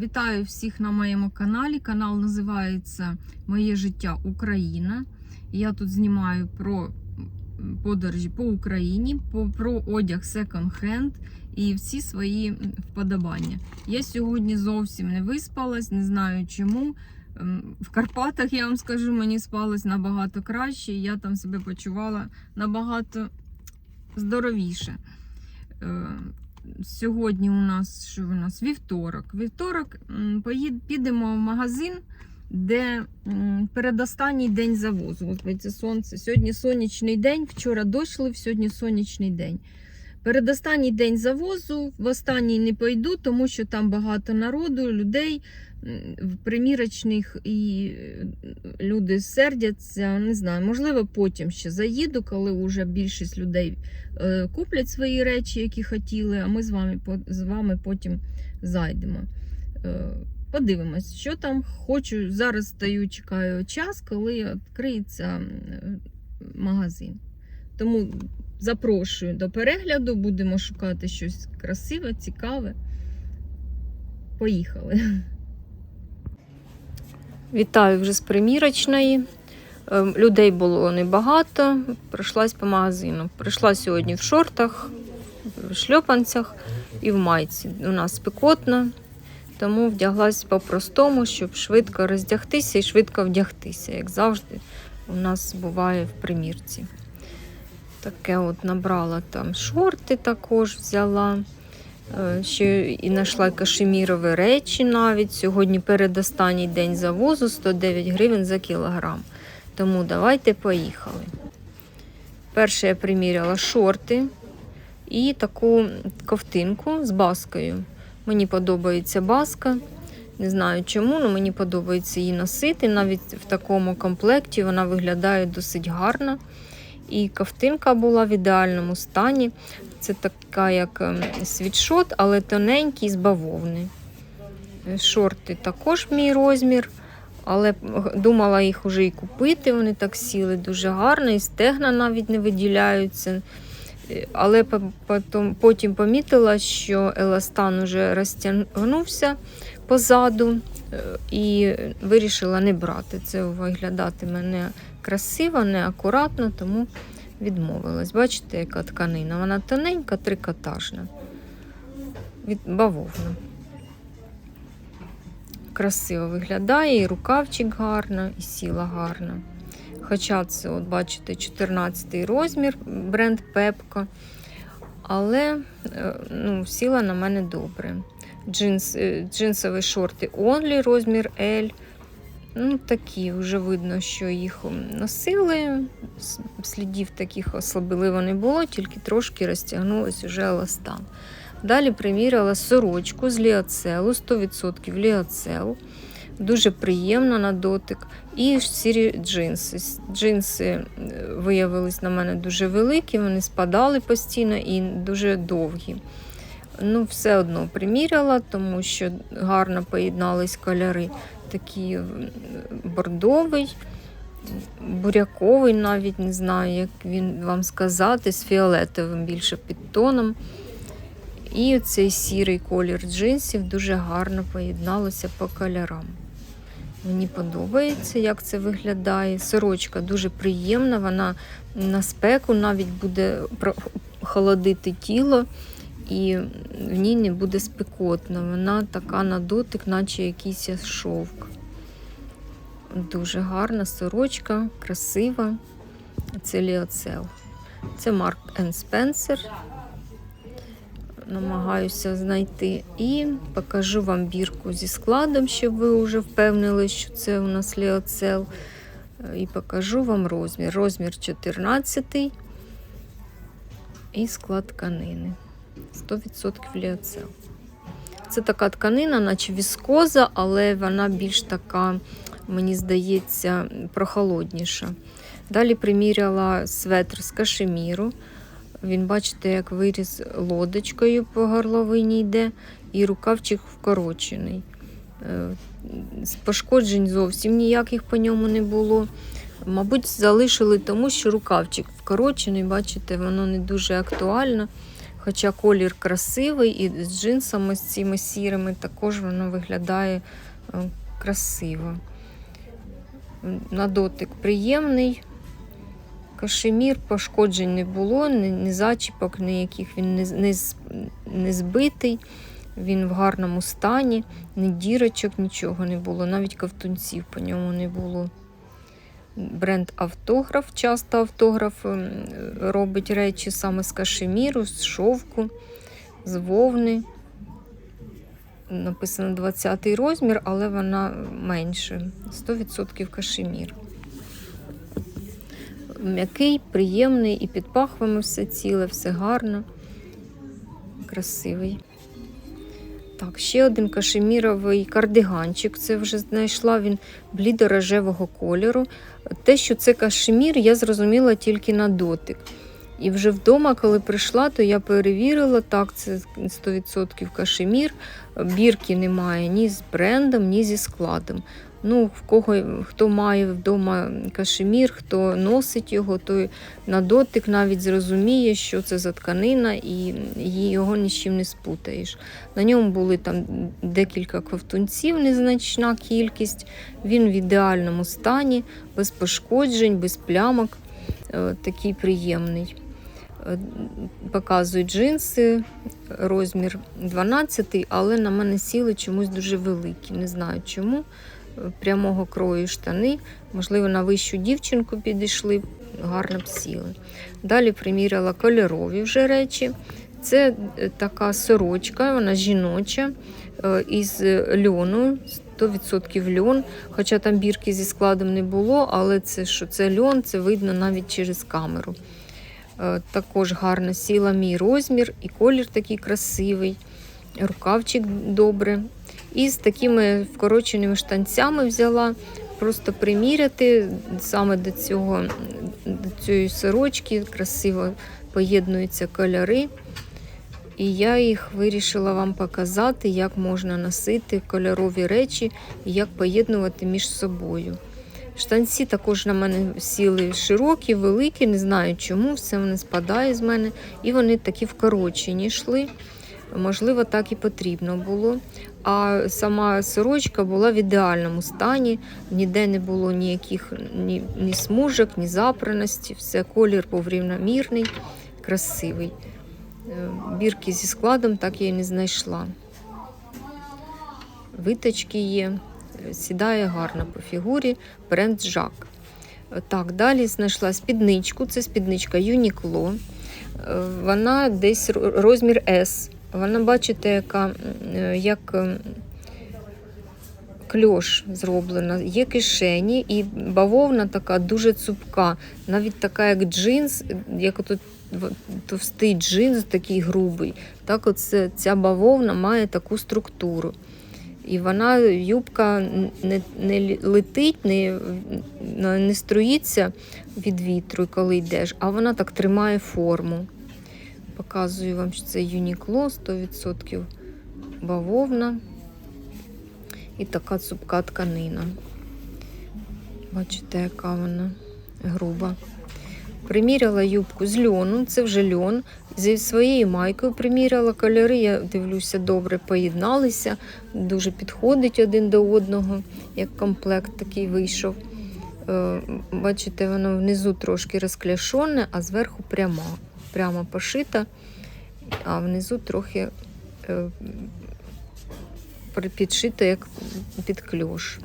Вітаю всіх на моєму каналі. Канал називається Моє життя Україна. Я тут знімаю про подорожі по Україні, про одяг секонд-хенд і всі свої вподобання. Я сьогодні зовсім не виспалась, не знаю чому. Ем, В Карпатах я вам скажу, мені спалось набагато краще. Я там себе почувала набагато здоровіше. Сьогодні у нас що у нас вівторок. Вівторок поїд, підемо в магазин, де передостанній день завозу. Ось сонце. Сьогодні сонячний день, вчора дощ сьогодні сонячний день. Передостанній день завозу, в останній не пойду, тому що там багато народу, людей в примірочних і е, люди сердяться. Не знаю, можливо, потім ще заїду, коли вже більшість людей е, куплять свої речі, які хотіли, а ми з вами, з вами потім зайдемо. Е, Подивимось, що там хочу. Зараз стою, чекаю час, коли відкриється магазин. Тому запрошую до перегляду, будемо шукати щось красиве, цікаве. Поїхали. Вітаю вже з примірочної. Ем, Людей було небагато. Прийшлась по магазину. Прийшла сьогодні в шортах, в шльопанцях і в майці. У нас спекотно, тому вдяглась по-простому, щоб швидко роздягтися і швидко вдягтися, як завжди у нас буває в примірці. Таке от набрала там шорти також взяла. Е, Ще і знайшла кашемірові речі навіть. Сьогодні передостанній день завозу 109 гривень за кілограм. Тому давайте поїхали. Перше я приміряла шорти і таку ковтинку з баскою. Мені подобається баска. Не знаю чому, але мені подобається її носити. Навіть в такому комплекті вона виглядає досить гарно. І ковтинка була в ідеальному стані. Це така, як ем, світшот, але тоненький з бавовни. Е, Шорти також мій розмір, але думала їх уже і купити. Вони так сіли дуже гарно, і стегна навіть не виділяються. Е, Але по- потом- потім помітила, що еластан уже розтягнувся позаду е, і вирішила не брати. Це виглядатиме не красиво, не акуратно, тому відмовилась. Бачите, яка тканина? Вона тоненька, трикотажна. Від бавовна. Красиво виглядає, і рукавчик гарно, і сіла гарно. Хоча це, от бачите, 14 розмір бренд Пепко. Але е, ну, сіла на мене добре. Джинс, е, джинсові шорти Only, розмір L. Ну, такі вже видно, що їх носили. Слідів таких особливо не було, тільки трошки розтягнулось уже еластан. Далі приміряла сорочку з ліоцелу, 100% ліоцел. Дуже приємна на дотик. І сірі джинси. Джинси е, виявились на мене дуже великі, вони спадали постійно і дуже довгі. Ну, все одно приміряла, тому що гарно поєднались кольори. Такий бордовий, буряковий, навіть не знаю, як він вам сказати, з фіолетовим більше підтоном. І цей сірий колір джинсів дуже гарно поєдналося по кольорам. Мені подобається, як це виглядає. Сорочка дуже приємна, вона на спеку навіть буде холодити тіло, і в ній не буде спекотно. Вона така на дотик, наче якийсь шовк. Дуже гарна сорочка, красива. Це ліоцел. Це Марк Spencer. Намагаюся знайти. І покажу вам бірку зі складом, щоб ви вже впевнили, що це у нас ліоцел. І покажу вам розмір. Розмір 14 і склад тканини. 100% ліоцел. Це така тканина, наче віскоза, але вона більш така, мені здається, прохолодніша. Далі приміряла светр з кашеміру. Він, бачите, як виріз лодочкою по горловині йде, і рукавчик вкорочений. Е, Пошкоджень зовсім ніяких по ньому не було. Мабуть, залишили тому, що рукавчик вкорочений, бачите, воно не дуже актуально. Хоча колір красивий і з джинсами з цими сірими також воно виглядає е, красиво. На дотик приємний. Кашемір пошкоджень не було, ні, зачіпок, ніяких він не, не, не збитий. Він в гарному стані, ні дірочок, нічого не було, навіть ковтунців по ньому не було. Бренд автограф. Часто автограф робить речі саме з кашеміру, з шовку, з вовни. Написано 20 розмір, але вона менше. 100% кашемір. М'який, приємний і під пахвами все ціле, все гарно, красивий. Так, ще один кашеміровий кардиганчик. Це вже знайшла він блідо-рожевого кольору. Те, що це кашемір, я зрозуміла тільки на дотик. І вже вдома, коли прийшла, то я перевірила, так, це 100% кашемір. Бірки немає ні з брендом, ні зі складом. Ну, в кого хто має вдома кашемір, хто носить його, той на дотик навіть зрозуміє, що це за тканина, і його ні з чим не спутаєш. На ньому були там декілька ковтунців, незначна кількість. Він в ідеальному стані, без пошкоджень, без плямок. Е, Такий приємний. Е, Показують джинси, розмір 12, але на мене сіли чомусь дуже великі. Не знаю чому. Е, Прямого крою штани. Можливо, на вищу дівчинку підійшли, гарно б сіли. Далі приміряла кольорові вже речі. Це е, така сорочка, вона жіноча, е, із льону, 100% льон. Хоча там бірки зі складом не було, але це що це льон, це видно навіть через камеру. Е, Також гарно сіла мій розмір, і колір такий красивий, рукавчик добре. І з такими вкороченими штанцями взяла просто приміряти саме до цього до цієї сорочки, красиво поєднуються кольори. І я їх вирішила вам показати, як можна носити кольорові речі і як поєднувати між собою. Штанці також на мене сіли широкі, великі, не знаю чому, все вони спадає з мене. І вони такі вкорочені йшли. Можливо, так і потрібно було. А сама сорочка була в ідеальному стані, ніде не було ніяких ні, ні смужок, ні запраності. Все, колір був рівномірний, красивий. Е, Бірки зі складом так я і не знайшла. Виточки є, сідає гарно по фігурі, бренд Жак. Так, далі знайшла спідничку, це спідничка Uniqlo. Е, Вона десь розмір S. Вона, бачите, яка е, як ем, кльош зроблена, є кишені, і бавовна така дуже цупка, навіть така, як джинс, як тут товстий джинс, такий грубий. Так, оце, ця бавовна має таку структуру. І вона, юбка не, не летить, не, не струїться від вітру, коли йдеш, а вона так тримає форму. Показую вам, що це Uniqlo 100% бавовна і така цупка тканина. Бачите, яка вона груба. Приміряла юбку з льону, це вже льон. Зі своєю майкою приміряла кольори, я дивлюся, добре поєдналися, дуже підходить один до одного, як комплект такий вийшов. Е, Бачите, воно внизу трошки розкляшоне, а зверху пряма, прямо пошита, а внизу трохи е, підшита як під кльош,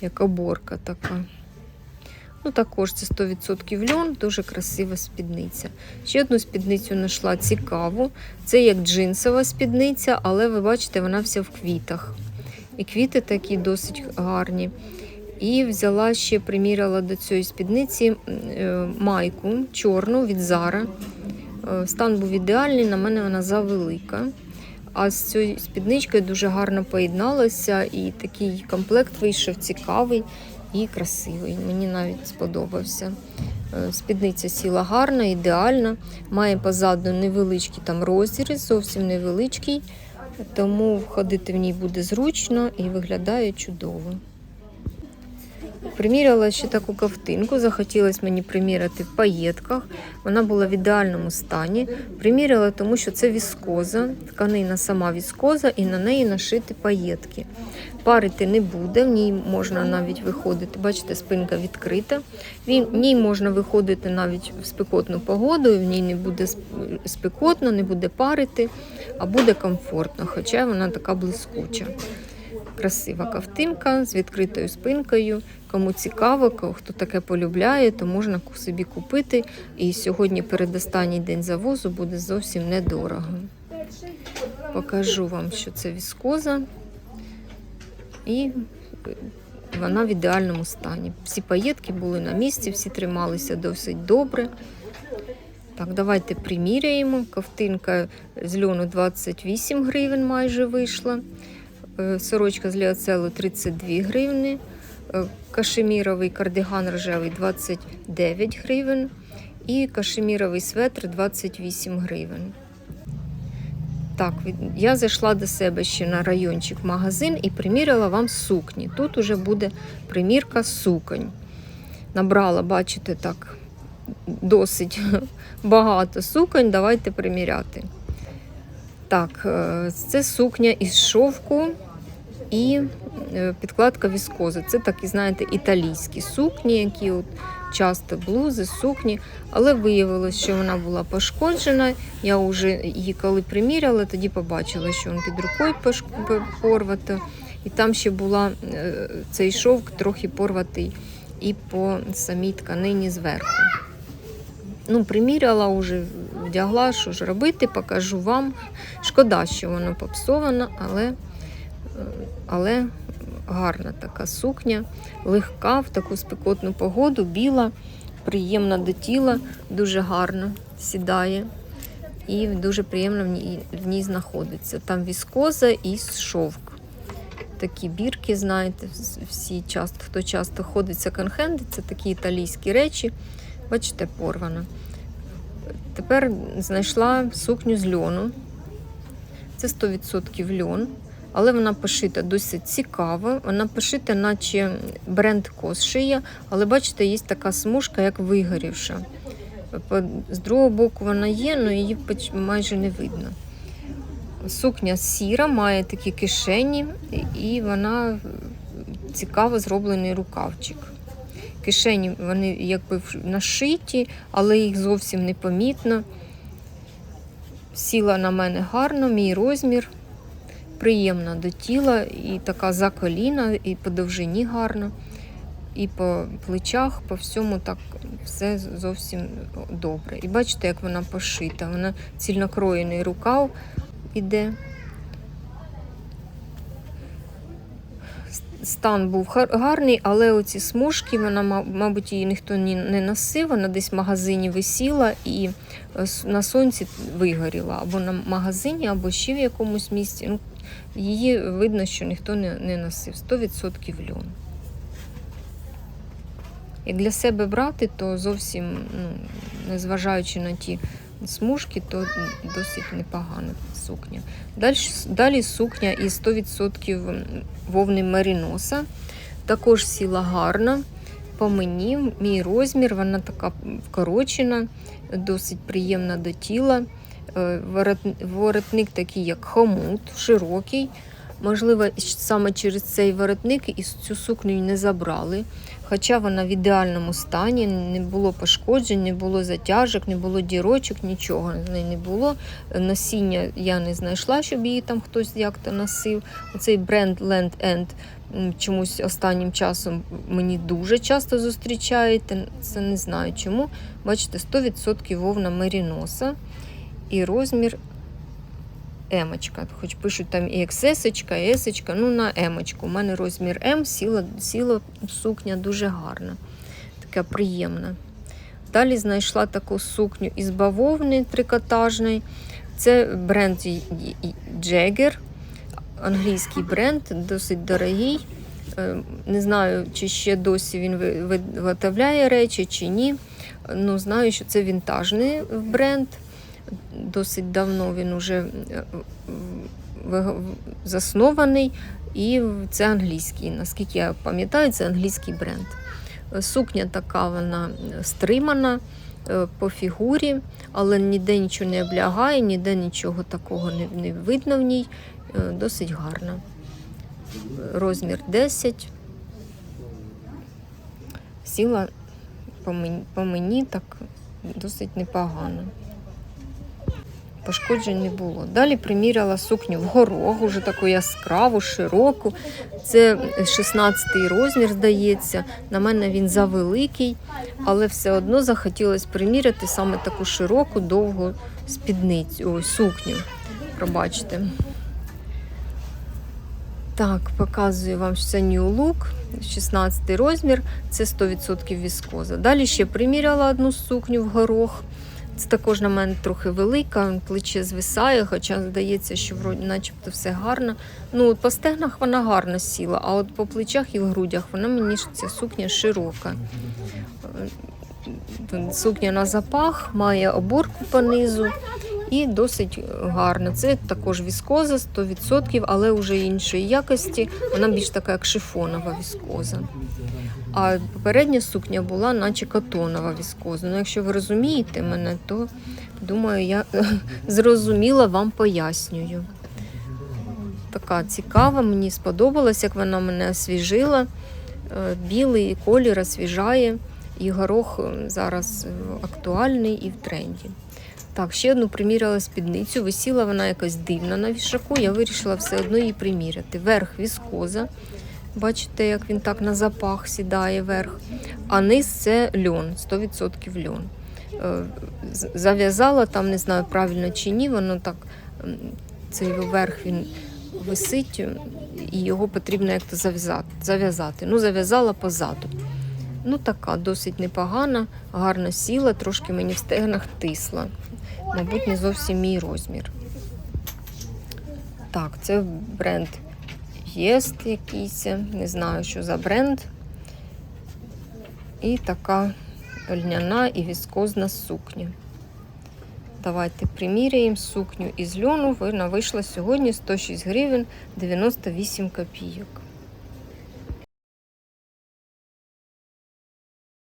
як оборка така. Ну, також це 100% льон, дуже красива спідниця. Ще одну спідницю знайшла цікаву. Це як джинсова спідниця, але ви бачите, вона вся в квітах. І квіти такі досить гарні. І взяла ще, приміряла до цієї спідниці е, майку чорну від Зара. Е, Стан був ідеальний, на мене вона завелика. А з цією спідничкою дуже гарно поєдналася, і такий комплект вийшов цікавий і красивий. Мені навіть сподобався. Е, Спідниця сіла гарна, ідеальна. Має позаду невеличкий там розріз, зовсім невеличкий, тому ходити в ній буде зручно і виглядає чудово. Приміряла ще таку ковтинку, захотілося мені приміряти в паєтках. Вона була в ідеальному стані. Приміряла, тому що це віскоза, тканина сама віскоза, і на неї нашити паєтки. Парити не буде, в ній можна навіть виходити. Бачите, спинка відкрита. В ній можна виходити навіть в спекотну погоду, в ній не буде спекотно, не буде парити, а буде комфортно, хоча вона така блискуча. Красива ковтинка з відкритою спинкою. Кому цікаво, хто таке полюбляє, то можна собі купити. І сьогодні передостанній день завозу буде зовсім недорого. Покажу вам, що це віскоза. І е, вона в ідеальному стані. Всі паєтки були на місці, всі трималися досить добре. Так, давайте приміряємо. Ковтинка з льону 28 гривень майже вийшла. Е, Сорочка з ліоцелу 32 гривні. Е, Кашеміровий кардиган рожевий 29 гривень. І кашеміровий светр 28 гривень. Так, я зайшла до себе ще на райончик магазин і приміряла вам сукні. Тут уже буде примірка суконь. Набрала, бачите, так, досить багато суконь. Давайте приміряти. Так, е, це сукня із шовку і е, підкладка віскози. Це такі, знаєте, італійські сукні, які от часто блузи, сукні. Але виявилось, що вона була пошкоджена. Я вже її коли приміряла, тоді побачила, що він під рукою пош- п- порвато. І там ще була е, цей шовк трохи порватий і по самій тканині зверху. Ну, приміряла вже, вдягла, що ж робити, покажу вам. Шкода, що воно попсовано, але, е, але гарна така сукня, легка в таку спекотну погоду, біла, приємна до тіла, дуже гарно сідає. І дуже приємно в ній, в ній знаходиться. Там віскоза і шовк. Такі бірки, знаєте, всі часто, хто часто ходить в секонд-хенди, це такі італійські речі. Бачите, порвана. Тепер знайшла сукню з льону. Це 100% льон, але вона пошита досить цікаво. Вона пошита, наче бренд кос шиє, але бачите, є така смужка, як вигорівша. З другого боку вона є, але її майже не видно. Сукня сіра, має такі кишені, і вона цікаво зроблений рукавчик. Кишені вони якби нашиті, але їх зовсім не помітно. Сіла на мене гарно, мій розмір, приємна до тіла, і така за коліна, і по довжині гарно, і по плечах, по всьому так все зовсім добре. І бачите, як вона пошита. Вона цільнокроєний рукав іде. Стан був гарний, але оці смужки, вона, мабуть, її ніхто не носив, вона десь в магазині висіла і е, на сонці вигоріла або на магазині, або ще в якомусь місці. Ну, її видно, що ніхто не, не носив. 100% льон. Як для себе брати, то зовсім, ну, незважаючи на ті смужки, то досить непогана сукня. Далі, далі сукня із 100% вовни меріноса. Також сіла гарно. По мені, мій розмір, вона така вкорочена, досить приємна до тіла. Е, Воротник такий, як хомут, широкий. Можливо, саме через цей воротник і цю сукню не забрали. Хоча вона в ідеальному стані, не було пошкоджень, не було затяжок, не було дірочок, нічого не було. Носіння я не знайшла, щоб її там хтось як-то носив. Оцей бренд Land End чомусь останнім часом мені дуже часто зустрічаєте. Це не знаю чому. Бачите, 100% вовна меріноса і розмір емочка. Хоч пишуть там і XS, і S, ну на емочку. У мене розмір М, сіла, сіла сукня дуже гарна, така приємна. Далі знайшла таку сукню із бавовни трикотажної. Це бренд Jagger, англійський бренд, досить дорогий. Е, Не знаю, чи ще досі він виготовляє речі, чи ні. Ну, знаю, що це вінтажний бренд. Досить давно він уже е, заснований, і це англійський. Наскільки я пам'ятаю, це англійський бренд. Е, Сукня така вона стримана е, по фігурі, але ніде нічого не облягає, ніде нічого такого не, не видно в ній. Е, Досить гарна. Розмір 10. Сіла по мені, по мені так досить непогано. Пошкоджень не було. Далі приміряла сукню в горох, уже таку яскраву, широку. Це 16-й розмір, здається. На мене він завеликий, але все одно захотілося приміряти саме таку широку, довгу спідницю, ой, сукню. Пробачте. Так, показую вам, що це New Look, 16 розмір, це 100% віскоза. Далі ще приміряла одну сукню в горох. Це також на мене трохи велика, плече звисає, хоча здається, що вроді начебто все гарно. Ну, от по стегнах вона гарно сіла, а от по плечах і в грудях вона мені ця сукня широка. Е, Сукня на запах, має оборку по низу і досить гарна. Це також віскоза 100%, але вже іншої якості. Вона більш така, як шифонова віскоза. А попередня сукня була, наче катонова віскоза. Ну, якщо ви розумієте мене, то думаю, я зрозуміла, вам пояснюю. Така цікава, мені сподобалась, як вона мене освіжила. Е, Білий колір освіжає, і горох зараз е, актуальний і в тренді. Так, ще одну приміряла спідницю. Висіла вона якась дивна на вішаку. Я вирішила все одно її приміряти. Верх віскоза. Бачите, як він так на запах сідає верх. А низ це льон, 100% льон. Е, Зав'язала там, не знаю, правильно чи ні, воно так, цей верх він висить, і його потрібно як-то зав'язати. Ну, зав'язала позаду. Ну, така досить непогана, гарно сіла, трошки мені в стегнах тисла. Мабуть, не зовсім мій розмір. Так, це бренд Єст якийсь, не знаю, що за бренд. І така льняна і віскозна сукня. Давайте приміряємо сукню із льону. Вона вийшла сьогодні 106 гривень 98 копійок.